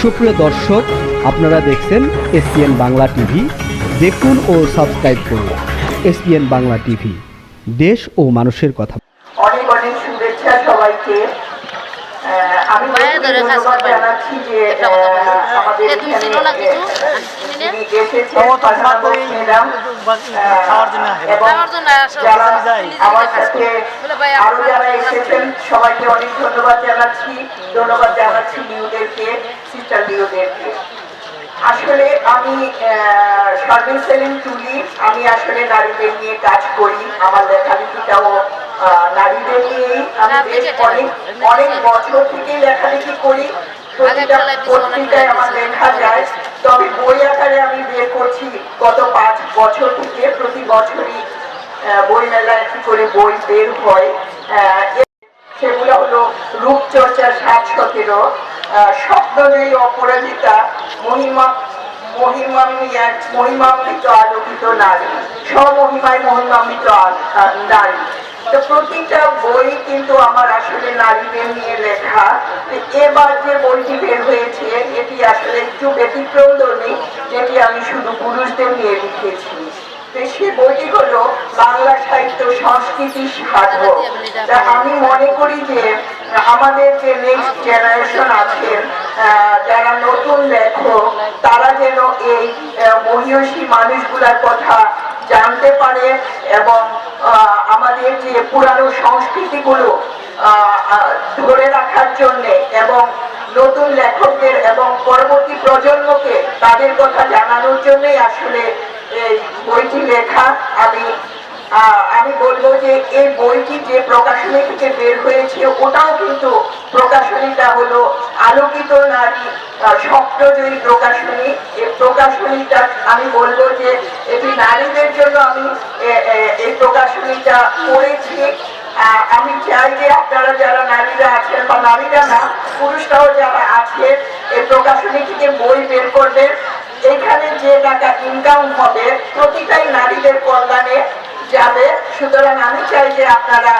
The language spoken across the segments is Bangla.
সুপ্রিয় দর্শক, আপনারা দেখছেন এসপিএন বাংলা টিভি। দেখুন ও সাবস্ক্রাইব করুন এসপিএন বাংলা টিভি। দেশ ও মানুষের কথা। অনেক অনেক শুভেচ্ছা সবাইকে। ধরে কাজ করবেন। একটা কথা এখানে, চিনো না কিছু? খাওয়ার জন্য সবাইকে অনেক ধন্যবাদ জানাচ্ছি ধন্যবাদ জানাচ্ছি লিউদেরকে সিস্টার আসলে আমি সার্ভিস সেলিং তুলি আমি আসলে নারীদের নিয়ে কাজ করি আমার লেখালেখিটাও নারীদের নিয়েই আমি বেশ অনেক অনেক বছর থেকেই লেখালেখি করি। পত্রিকায় আমার লেখা যায়। তবে বই আকারে আমি বের করছি গত পাঁচ বছর থেকে। প্রতি বছরই বই মেলায় একটি করে বই বের হয়। সেগুলো হলো সাত সতেরো অপরাজিতা মহিমা মহিমান্বিত আলোকিত নারী। স্বমহিমায় মহিমান্বিত নারী। তো প্রতিটা বই কিন্তু আমার আসলে নারীদের নিয়ে লেখা। এবার যে বইটি বের হয়েছে এটি আসলে একটু ব্যতিক্রম ধর্মী যেটি আমি শুধু পুরুষদের নিয়ে লিখেছি। বইটি হলো বাংলা সাহিত্য সংস্কৃতি আমি মনে করি যে আমাদের যে নেক্সট জেনারেশন আহ, যারা নতুন লেখক তারা যেন এই মহিয়সী মানুষগুলার কথা জানতে পারে এবং আমাদের যে পুরানো সংস্কৃতিগুলো ধরে রাখার জন্য এবং নতুন লেখকদের এবং পরবর্তী প্রজন্মকে তাদের কথা জানানোর জন্যই আসলে এই বইটি লেখা আমি আহ, আমি বলব যে এই বইটি যে প্রকাশনী থেকে বের হয়েছে ওটাও কিন্তু প্রকাশনীটা হলো আলোকিত নারী স্বপ্নজয়ী প্রকাশনী। এই প্রকাশনীটা আমি বলব যে এটি নারীদের জন্য আমি এই প্রকাশনীটা করেছি। আমি চাই যে আপনারা যারা নারীরা আছেন বা নারীরা না, পুরুষরাও যারা আছেন এই প্রকাশনী থেকে বই বের করবেন এখানে যে টাকা ইনকাম হবে, প্রতিটাই নারীদের কল্যাণে যাবে। সুতরাং আমি চাই যে আপনারা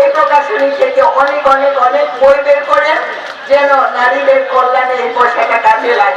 এই প্রকাশনী থেকে অনেক অনেক অনেক বই বের করেন, যেন নারীদের কল্যাণে এই পয়সাটা কাজে লাগে।